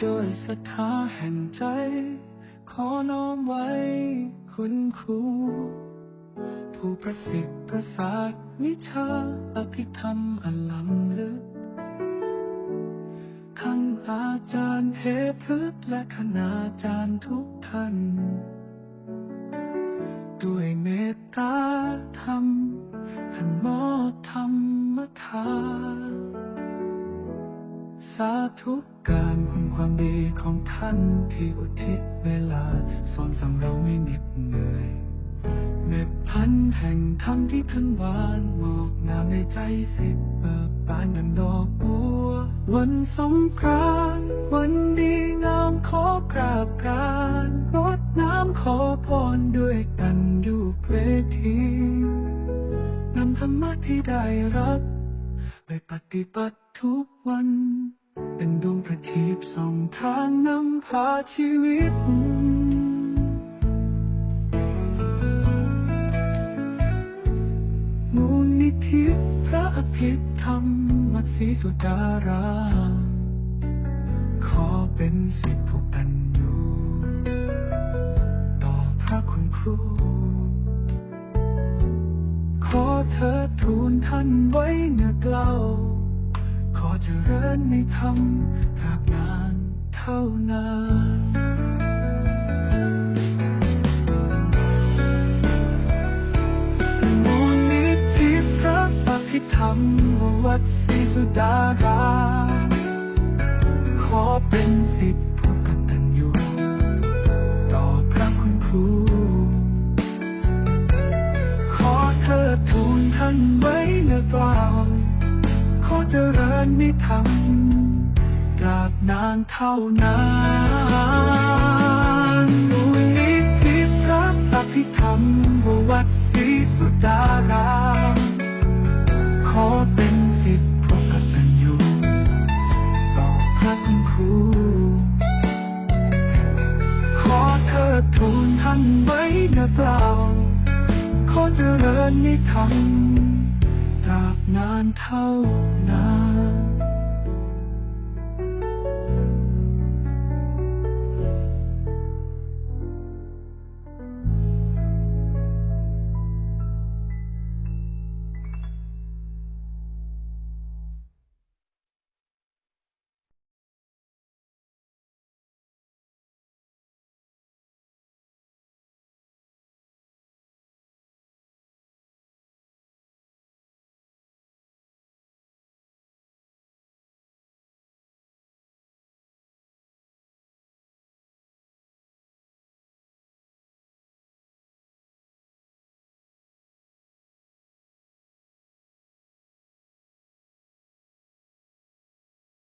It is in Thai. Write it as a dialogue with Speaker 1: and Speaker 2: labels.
Speaker 1: โดยศรัทธาแห่งใจ ขอน้อมไว้คุณครู ผู้ประสิทธิ์ประสาทวิชาอภิธรรมอันล้ำลึกทั้งอาจารย์เทพฤกษ์และคณาจารย์ทุกท่าน ด้วยเมตตาธรรมท่านมอธรรมทาสาธุ คุณความดีของท่านที่อุทิศเวลาสอนสั่งเราไม่เหน็ดเหนื่อยเม็ดพันธุ์แห่งธรรมที่ท่านหวานงอกงามในใจสิทธิ์เบิกบานดังดอกบัว วันสงกรานต์วันดีงามขอกราบกานรดน้ำขอพรด้วยกันอยู่เวทีนำธรรมะที่ได้รับ ไปปฏิบัติทุกวัน เป็นดวงประทีปส่องทางนำพาชีวิต มูลนิธิพระอภิธรรมวัดศรีสุดารา ขอเป็นสิทธิผู้กันอยู่ต่อพระคุณครู ขอเธอทูลท่านไว้เนื้อเกล้า เจริญในธรรมตราบนานเท่านานมูลนิธิพระอภิธรรมวัดศรีสุดาราขอเป็นสิทธิผู้กตัญญูต่อพระคุณครู ขอเธอทูลท่านไว้เนื้อกล่าว เจริญในธรรมตราบนานเท่านานมูลนิธิพระอภิธรรมวัดศรีสุดารามขอเป็นสิทธิผู้กตัญญูต่อพระคุณครู ขอเธอทูลท่านไว้นื้อกล่าขอเจริญในธรรม ตราบนานเท่านาน